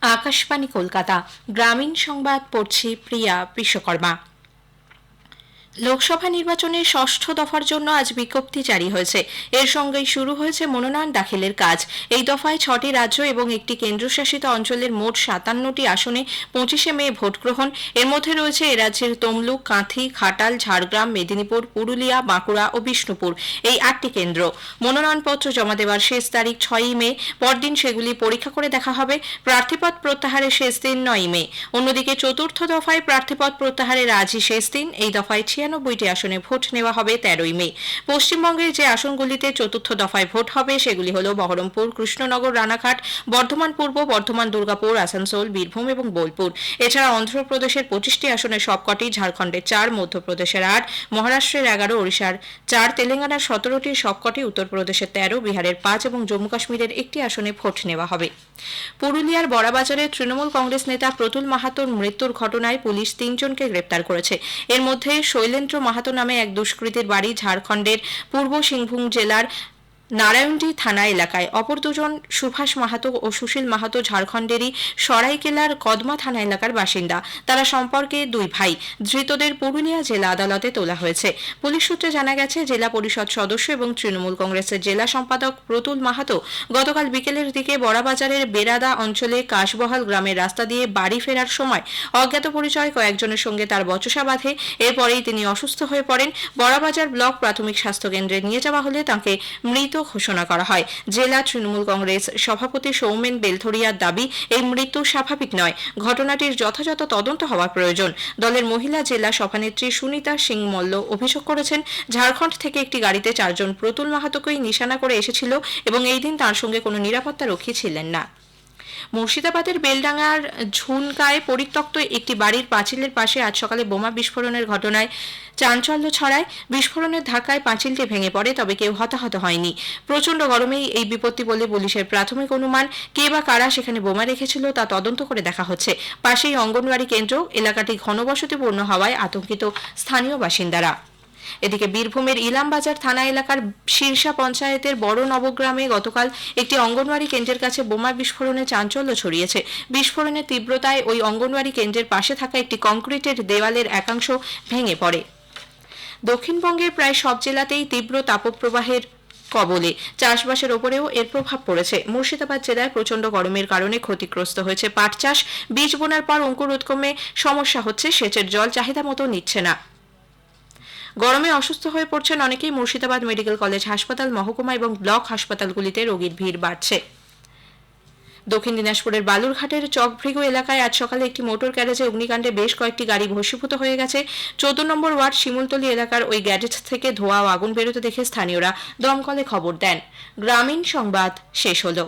আকাশবাণী কলকাতা। গ্রামীণ সংবাদ পড়ছি প্রিয়া বিশ্বকর্মা। লোকসভা নির্বাচনের ষষ্ঠ দফার জন্য আজ বিজ্ঞপ্তি জারি হয়েছে। এর সঙ্গেই শুরু হয়েছে মনোনয়ন দাখিলের কাজ। এই দফায় ছটি রাজ্য এবং একটি কেন্দ্রশাসিত অঞ্চলের মোট সাতান্নটি আসনে পঁচিশে মে ভোট গ্রহণ। এর মধ্যে রয়েছে এ রাজ্যের তমলুক, কাঁথি খাটাল ঝাড়গ্রাম, মেদিনীপুর, পুরুলিয়া, বাঁকুড়া ও বিষ্ণুপুর। এই আটটি কেন্দ্র। মনোনয়নপত্র জমা দেওয়ার শেষ তারিখ ছয়ই মে। পরদিন সেগুলি পরীক্ষা করে দেখা হবে। প্রার্থীপদ প্রত্যাহারের শেষ দিন নয়ই মে। অন্যদিকে চতুর্থ দফায় প্রার্থীপদ প্রত্যাহারের আজই শেষ দিন। এই দফায় ছিয়ানব্বইটি আসনে ভোট নেওয়া হবে তেরোই মে। পশ্চিমবঙ্গের যে আসনগুলিতে চতুর্থ দফায় ভোট হবে, সেগুলি হল বহরমপুর, কৃষ্ণনগর, রানাঘাট, বর্ধমান পূর্ব, বর্ধমান দুর্গাপুর, আসানসোল, বীরভূম এবং বোলপুর। এছাড়া অন্ধ্রপ্রদেশের পঁচিশটি আসনের সবকটি, ঝাড়খণ্ডের চার, মধ্যপ্রদেশের আট, মহারাষ্ট্রের এগারো, ওড়িশার চার, তেলেঙ্গানার সতেরোটি, সবকটি, উত্তরপ্রদেশের তেরো, বিহারের পাঁচ এবং জম্মু কাশ্মীরের একটি আসনে ভোট নেওয়া হবে। পুরুলিয়ার বড়াবাজারে তৃণমূল কংগ্রেস নেতা প্রতুল মাহাতোর মৃত্যুর ঘটনায় পুলিশ তিনজনকে গ্রেপ্তার করেছে। এর মধ্যে শৈলেন্দ্র মাহাতো নামে এক দুষ্কৃতীর বাড়ি ঝাড়খণ্ডের পূর্ব সিংভূম জেলার নারায়ণডি থানা এলাকায় অপর দুজন সুভাষ মাহাতো ও সুশীল মাহাতো ঝাড়খণ্ডেরই সরাইকেলার কদমা থানা এলাকার বাসিন্দা। তারা সম্পর্কে দুই ভাই। ধৃতদের পুরুলিয়া জেলা আদালতে তোলা হয়েছে। পুলিশ সূত্রে জানা গেছে, জেলা পরিষদ সদস্য এবং তৃণমূল কংগ্রেসের জেলা সম্পাদক প্রতুল মাহাতো গতকাল বিকেলের দিকে বড়াবাজারের বেরাদা অঞ্চলে কাশবহাল গ্রামের রাস্তা দিয়ে বাড়ি ফেরার সময় অজ্ঞাত পরিচয় কয়েকজনের সঙ্গে তার বচসা বাঁধে। এরপরেই তিনি অসুস্থ হয়ে পড়েন। বড়াবাজার ব্লক প্রাথমিক স্বাস্থ্য কেন্দ্রে নিয়ে যাওয়া হলে তাকে ঘোষণা করা হয়। জেলা তৃণমূল কংগ্রেস সভাপতি সৌমেন বেলথরিয়ার দাবি, এই মৃত্যু স্বাভাবিক নয়। ঘটনাটির যথাযথ তদন্ত হওয়া প্রয়োজন। দলের মহিলা জেলা সভানেত্রী সুনিতা সিং মল্ল অভিযোগ করেছেন, ঝাড়খণ্ড থেকে একটি গাড়িতে চারজন প্রতুল মাহাতোকেই নিশানা করে এসেছিল এবং এই দিন তার সঙ্গে কোনো নিরাপত্তা রক্ষী ছিলেন না। মুর্শিদাবাদের বেলডাঙ্গার ঝুনকায় পরিত্যক্ত একটি বাড়ির পাঁচিলের পাশে আজ সকালে বোমা বিস্ফোরণের ঘটনায় চাঞ্চল্য ছড়ায়। বিস্ফোরণের ধাক্কায় পাঁচিলটি ভেঙে পড়ে, তবে কেউ হতাহত হয়নি। প্রচণ্ড গরমেই এই বিপত্তি বলে পুলিশের প্রাথমিক অনুমান। কে বা কারা সেখানে বোমা রেখেছিল তা তদন্ত করে দেখা হচ্ছে। পাশেই অঙ্গনওয়াড়ি কেন্দ্র, এলাকাটি ঘনবসতিপূর্ণ হওয়ায় আতঙ্কিত স্থানীয় বাসিন্দারা। এদিকে বীরভূমের ইলামবাজার থানা এলাকার শীর্ষা পঞ্চায়েতের বড় নবগ্রামে গতকাল একটি অঙ্গনওয়াড়ি কেন্দ্রের কাছে বোমা বিস্ফোরণে চাঞ্চল্য ছড়িয়েছে। বিস্ফোরণের তীব্রতায় ওই অঙ্গনওয়াড়ি কেন্দ্রের পাশে থাকা একটি কংক্রিটের দেওয়ালের একাংশ ভেঙে পড়ে। দক্ষিণবঙ্গের প্রায় সব জেলাতেই তীব্র তাপপ্রবাহের কবলে চাষবাসের ওপরেও এর প্রভাব পড়েছে। মুর্শিদাবাদ জেলায় প্রচণ্ড গরমের কারণে ক্ষতিগ্রস্ত হয়েছে পাট চাষ। বীজ বোনার পর অঙ্কুর উৎকমে সমস্যা হচ্ছে, সেচের জল চাহিদা মতো নিচ্ছে না। গরমে অসুস্থ হয়ে পড়ছেন অনেকেই মুর্শিদাবাদ মেডিকেল কলেজ হাসপাতাল, মহকুমা এবং ব্লক হাসপাতালগুলিতে রোগীর ভিড় বাড়ছে। দক্ষিণ দিনাজপুরের বালুরঘাটের চকভৃগু এলাকায় আজ সকালে একটি মোটর গ্যারেজে অগ্নিকাণ্ডে বেশ কয়েকটি গাড়ি ভস্মীভূত হয়ে গেছে। চোদ্দ নম্বর ওয়ার্ড শিমুলতলি এলাকার ওই গ্যারেজ থেকে ধোঁয়া ও আগুন বেরোতে দেখে স্থানীয়রা দমকলে খবর দেন। গ্রামীণ সংবাদ শেষ হলো।